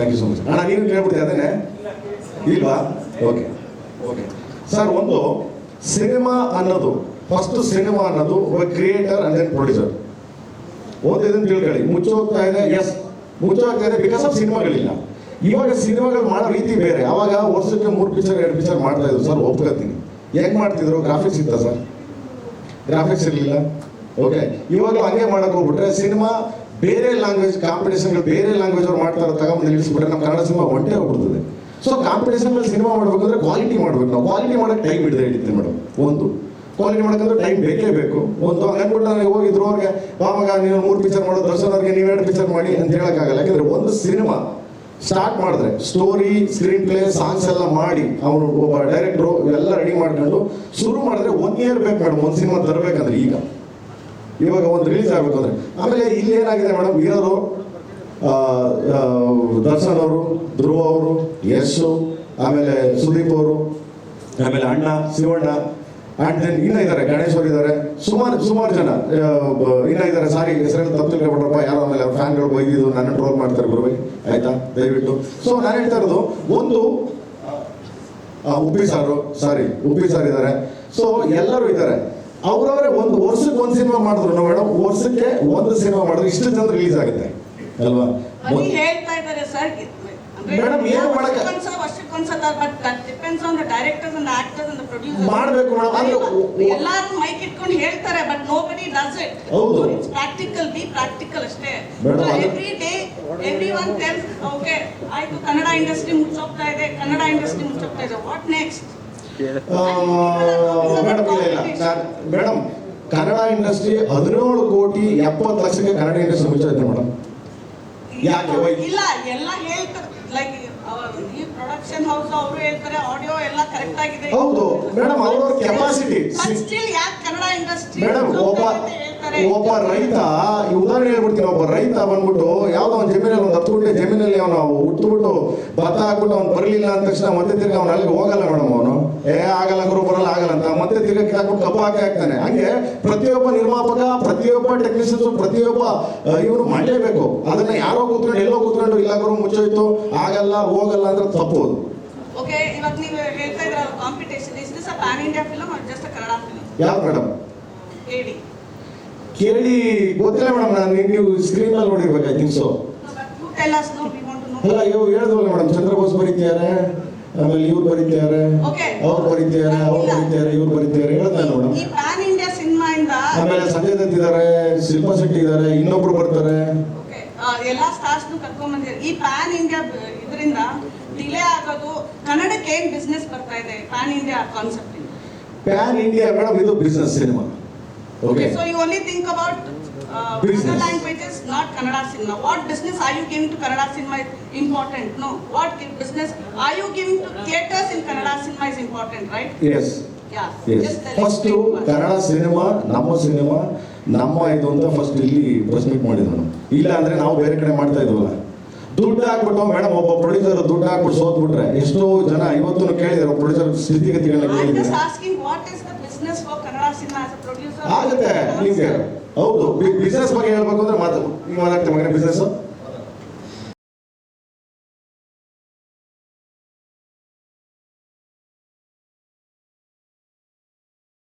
Thank you so much ಅಣ್ಣ, ನೀನು ಕೇಳ್ಬಿಡ್ತೀನಿ ಅದೇನೆ ಇಲ್ವಾ? ಓಕೆ ಓಕೆ ಸರ್ ಒಂದು ಸಿನಿಮಾ ಅನ್ನೋದು ಫಸ್ಟ್ ಸಿನಿಮಾ ಅನ್ನೋದು ಒಬ್ಬ ಕ್ರಿಯೇಟರ್ ಅಂಡ್ ದೆನ್ ಪ್ರೊಡ್ಯೂಸರ್ ಒಂದು ಇದನ್ನು ತಿಳ್ಕೊಳ್ಳಿ. ಮುಚ್ಚೋಗ್ತಾ ಇದೆ? ಎಸ್ ಮುಚ್ಚೋಗ್ತಾ ಇದೆ ಬಿಕಾಸ್ ಆಫ್ ಸಿನಿಮಾಗಳಿಲ್ಲ ಇವಾಗ ಸಿನಿಮಾಗಳು ಮಾಡೋ ರೀತಿ ಬೇರೆ. ಅವಾಗ ವರ್ಷಕ್ಕೆ ಮೂರು ಪಿಕ್ಚರ್ ಎರಡು ಪಿಕ್ಚರ್ ಮಾಡ್ತಾ ಇದ್ರು. ಸರ್ ಒಪ್ಕೋತೀನಿ ಹೆಂಗೆ ಮಾಡ್ತಿದ್ರು? ಗ್ರಾಫಿಕ್ಸ್ ಇತ್ತ ಸರ್ ಗ್ರಾಫಿಕ್ಸ್ ಇರಲಿಲ್ಲ? ಓಕೆ ಇವಾಗ ಹಂಗೆ ಮಾಡೋಕೆ ಹೋಗ್ಬಿಟ್ರೆ ಸಿನಿಮಾ ಬೇರೆ ಲ್ಯಾಂಗ್ವೇಜ್ ಕಾಂಪಿಟೇಷನ್ಗಳು ಬೇರೆ ಲ್ಯಾಂಗ್ವೇಜ್ ಅವ್ರು ಮಾಡ್ತಾರೆ ತಗೊಂಡು ನಿಲ್ಲಿಸ್ಬಿಟ್ರೆ ನಮ್ಮ ಕನ್ನಡ ಸಿನಿಮಾ ಒಂಟೆ ಹೋಗ್ಬಿಡ್ತದೆ ಸೊ ಕಾಂಪಿಟೇಷನ್ ಮೇಲೆ ಸಿನಿಮಾ ಮಾಡಬೇಕಂದ್ರೆ ಕ್ವಾಲಿಟಿ ಮಾಡಬೇಕು ನಾವು. ಕ್ವಾಲಿಟಿ ಮಾಡೋಕ್ಕೆ ಟೈಮ್ ಹಿಡಿದೇ ಹಿಡಿತೀವಿ ಮೇಡಮ್. ಒಂದು. ಕ್ವಾಲಿಟಿ ಮಾಡೋಕ್ಕಂದ್ರೆ ಟೈಮ್ ಬೇಕೇ ಬೇಕು. ಒಂದು ಹಂಗನ್ಬಿಟ್ಟು ನನಗೆ ಹೋಗಿದ್ರು ಅವ್ರಿಗೆ ಬಾಮಗ ನೀವು ಮೂರು ಪಿಕ್ಚರ್ ಮಾಡೋ, ದರ್ಶನ್ ಅವ್ರಿಗೆ ನೀವೆರಡು ಪಿಕ್ಚರ್ ಮಾಡಿ ಅಂತ ಹೇಳೋಕ್ಕಾಗಲ್ಲ. ಯಾಕಂದ್ರೆ ಒಂದು ಸಿನಿಮಾ ಸ್ಟಾರ್ಟ್ ಮಾಡಿದ್ರೆ ಸ್ಟೋರಿ ಸ್ಕ್ರೀನ್ ಪ್ಲೇ ಸಾಂಗ್ಸ್ ಎಲ್ಲ ಮಾಡಿ ಅವನು ಒಬ್ಬ ಡೈರೆಕ್ಟ್ರು ಇವೆಲ್ಲ ರೆಡಿ ಮಾಡ್ಕೊಂಡು ಶುರು ಮಾಡಿದ್ರೆ ಒನ್ ಇಯರ್ ಬೇಕು ಮೇಡಮ್. ಒಂದು ಸಿನಿಮಾ ತರಬೇಕಂದ್ರೆ ಈಗ. ಇವಾಗ ಒಂದು ರಿಲೀಸ್ ಆಗಬೇಕು ಅಂದ್ರೆ. ಆಮೇಲೆ ಇಲ್ಲಿ ಏನಾಗಿದೆ ಮೇಡಮ್ ವೀರರು ದರ್ಶನ್ ಅವರು, ಧ್ರುವ ಅವರು, ಯಶು, ಆಮೇಲೆ ಸುದೀಪ್ ಅವರು, ಆಮೇಲೆ ಅಣ್ಣ, ಶಿವಣ್ಣ ಅಂಡ್ ದೆನ್ ಇನ್ನ ಇದ್ದಾರೆ, ಗಣೇಶ್ ಅವರು ಇದ್ದಾರೆ. ಸುಮಾರು ಸುಮಾರು ಜನ ಇನ್ನ ಇದ್ದಾರೆ. ಸಾರಿ, ಹೆಸರಲ್ಲಿ ತಪ್ಪು ತಿಳ್ಕೊಬಿಟ್ರಪ್ಪ ಯಾರೋ ಆಮೇಲೆ ಫ್ಯಾನ್ಗಳು ಬೈದಿದ್ದು ನನ್ನ ಟ್ರೋಲ್ ಮಾಡ್ತಾರೆ ಗುರು ಆಯ್ತಾ? ದಯವಿಟ್ಟು. ಸೊ ನಾನು ಹೇಳ್ತಾ ಇರೋದು, ಒಂದು Uppi sir, sorry Uppi sir ಇದ್ದಾರೆ. ಸೊ ಎಲ್ಲರೂ ಇದ್ದಾರೆ. ಅವ್ರವರೇ ಒಂದು ವರ್ಷಕ್ಕೆ ಒಂದು ಸಿನಿಮಾ ಮಾಡಿದ್ರು. ಮೇಡಮ್ ವರ್ಷಕ್ಕೆ ಒಂದು ಸಿನಿಮಾ ಮಾಡಿದ್ರು. ಇಷ್ಟು ಜನ ರಿಲೀಸ್ ಆಗುತ್ತೆ ಅಲ್ವಾ? ಮೇಡಮ್ ಹೇಳ್ತಾ ಇದ್ದಾರೆ ಸರ್. Madam, ಏನು ಪ್ರೊಡ್ಯೂಸರ್ ಮಾಡ್ಬೇಕು madam. ಅಂದ್ರೆ ಎಲ್ಲಾರು ಮೈಕ್ ಇಟ್ಕೊಂಡು ಹೇಳ್ತಾರೆ ಬಟ್ ನೋಬಡಿ ಡಸ್ ಇಟ್ ಹೌದು. ಇಟ್ಸ್ ಪ್ರಾಕ್ಟಿಕಲ್ ಬಿ ಪ್ರಾಕ್ಟಿಕಲ್ ಅಷ್ಟೇ. Every day every one tells okay ಆಯ್ತು ಕನ್ನಡ ಇಂಡಸ್ಟ್ರಿ ಮುಚ್ಚೋಗ್ತಾ ಇದೆ ಕನ್ನಡ ಇಂಡಸ್ಟ್ರಿ ಮುಚ್ಚೋಗ್ತಾ ಇದೆ. ವಾಟ್ ನೆಕ್ಸ್ಟ್ ಮೇಡಮ್ ಇಲ್ಲ ಇಲ್ಲ ಮೇಡಮ್ ಕನ್ನಡ ಇಂಡಸ್ಟ್ರಿ ಹದಿನೇಳು ಕೋಟಿ ಎಪ್ಪತ್ತು ಲಕ್ಷಕ್ಕೆ ಕನ್ನಡ ಇಂಡಸ್ಟ್ರಿ ಮುಚ್ಚೈತೆ ಮೇಡಮ್ ಯಾಕೆ? ಇಲ್ಲ ಎಲ್ಲ ಹೇಳ್ತಾರೆ. ಲೈಕ್ ಈ ಪ್ರೊಡಕ್ಷನ್ ಹೌಸ್ ಅವರು ಹೇಳ್ತಾರೆ ಆಡಿಯೋ ಎಲ್ಲ ಕರೆಕ್ಟ್ ಆಗಿದೆ. ಹೌದು. ಮೇಡಮ್ ಅವ್ರವ್ರ ಕೆಪಾಸಿಟಿ ಬಟ್ ಸ್ಟಿಲ್ ಯಾಕೆ ಕನ್ನಡ ಇಂಡಸ್ಟ್ರಿ ಮೇಡಮ್ ಒಬ್ಬ ಒಬ್ಬ ರೈತ ಈ ಉದಾಹರಣೆ ಹೇಳ್ಬಿಡ್ತೀನಿ ಒಬ್ಬ ರೈತ ಬಂದ್ಬಿಟ್ಟು ಯಾವ್ದೋ ಒಂದು ಜಮೀನಲ್ಲಿ ಒಂದು ಹತ್ತು ಗುಂಟೆ ಜಮೀನಲ್ಲಿ ಅವನು ಹುಟ್ಟುಬಿಟ್ಟು ಭತ್ತ ಹಾಕ್ಬಿಟ್ಟು ಅವ್ನು ಬರಲಿಲ್ಲ ಅಂದ ತಕ್ಷಣ ಮತ್ತೆ ತಿರ್ಗಿ ಅವ್ನು ಅಲ್ಲಿಗೆ ಹೋಗಲ್ಲ ಮೇಡಮ್ ಅವನು. ಏ ಆಗಲ್ಲ ಗುರು ಬರಲ್ಲ ಆಗಲ್ಲ ಅಂತ ಮತ್ತೆ ತಿರ್ಗಿ ಹಾಕ್ಬಿಟ್ಟು ಕಬ್ಬು ಹಾಕಿ ಹಾಕ್ತಾನೆ. ಹಂಗೆ ಪ್ರತಿಯೊಬ್ಬ ನಿರ್ಮಾಪಕ ಪ್ರತಿಯೊಬ್ಬ ಟೆಕ್ನಿಷಿಯನ್ಸ್ ಪ್ರತಿಯೊಬ್ಬ ಇವನು ಮಾಡಲೇಬೇಕು. ಅದನ್ನ ಯಾರೋ ಕೂತ್ಕೊಂಡು ಎಲ್ಲೋ ಕೂತ್ಕೊಂಡು ಇಲ್ಲ ಗುರು ಮುಚ್ಚೋಯ್ತು ಆಗಲ್ಲ ಹೋಗಲ್ಲ ಅಂದ್ರೆ ತಪ್ಪು ಅದು. ಓಕೆ ಇವಾಗ ನೀವು ಹೇಳ್ತಾ ಇದ್ರ competition is this a pan India film or just a Kannada film ಯಾವ ಮೇಡಮ್? ಹೇಳಿ. ಕೇಳಿ ಗೊತ್ತಿಲ್ಲ ಮೇಡಮ್ ನಾನು ನೀವು ಸ್ಕ್ರೀನ್ ಅಲ್ಲಿ ನೋಡಿರ್ಬೇಕು I think so you tell us no we want to know ಅಲ್ಲ ಇವ್ ಹೇಳಿದ್ವಲ್ಲ ಮೇಡಮ್ ಚಂದ್ರಬೋಸ್ ಬರೀತಿದ್ದಾರೆ ಆಮೇಲೆ ಇವ್ರು ಬರೀತಿದ್ದಾರೆ. ಅವ್ರು ಬರೀತಿದ್ದಾರೆ ಅವ್ರು ಬರೀತಿದ್ದಾರೆ ಇವ್ರು ಬರೀತಿದ್ದಾರೆ ಹೇಳ್ದಲ್ಲ ಇಲ್ಲ ಮೇಡಮ್. ಆಮೇಲೆ ಸಂಜಯ್ ದತ್ ಇದ್ದಾರೆ ಶಿಲ್ಪಾ ಶೆಟ್ಟಿ ಇದ್ದಾರೆ ಇನ್ನೊಬ್ರು ಬರ್ತಾರೆ. ಎಲ್ಲಾ ಸ್ಟಾರ್ಸ್ ಕರ್ಕೊಂಡ್ ಬಂದಿದ್ದಾರೆ. ಈ ಪ್ಯಾನ್ ಇಂಡಿಯಾ ಇದರಿಂದ ಡಿಲೇ ಆಗೋದು ಕನ್ನಡಕ್ಕೆ ಏನ್ ಬಿಸ್ನೆಸ್ ಬರ್ತಾ ಇದೆ? Pan India concept pan India madam ಇದು business cinema okay so you only think about Business. Languages not Kannada cinema what business are you giving to Kannada cinema is important no what business are you giving to theatres in Kannada cinema is important right yes yeah yes first Kannada cinema ನಮ್ಮ cinema ನಮ್ಮ ಇದು ಅಂತ first ಇಲ್ಲಿ press meet ಮಾಡಿದ್ರು ಇಲ್ಲ ಅಂದರೆ ನಾವು ಬೇರೆ ಕಡೆ ಮಾಡ್ತಾ ಇದ್ವಲ್ಲ. ದುಡ್ಡು ಹಾಕ್ಬಿಟ್ಟು ಮೇಡಮ್ ಒಬ್ಬ ಪ್ರೊಡ್ಯೂಸರ್ ದುಡ್ಡು ಹಾಕ್ಬಿಟ್ಟು ಸೋತ್ಬಿಟ್ರೆ ಎಷ್ಟೋ ಜನ ಇವತ್ತು ಕೇಳಿದ್ದಾರೆ ಪ್ರೊಡ್ಯೂಸರ್ ಸ್ಥಿತಿಗತಿಗಳನ್ನ ಕೇಳಿದ್ದಾರೆ? ಆಗುತ್ತೆ ನಿಮ್ಗೆ. ಹೌದು ಬಿಸ್ನೆಸ್ ಬಗ್ಗೆ ಹೇಳ್ಬೇಕು ಅಂದ್ರೆ ಮಾತು ನೀವು ಮಾತಾಡ್ತೀವಿ ಮಗನ ಬಿಸ್ನೆಸ್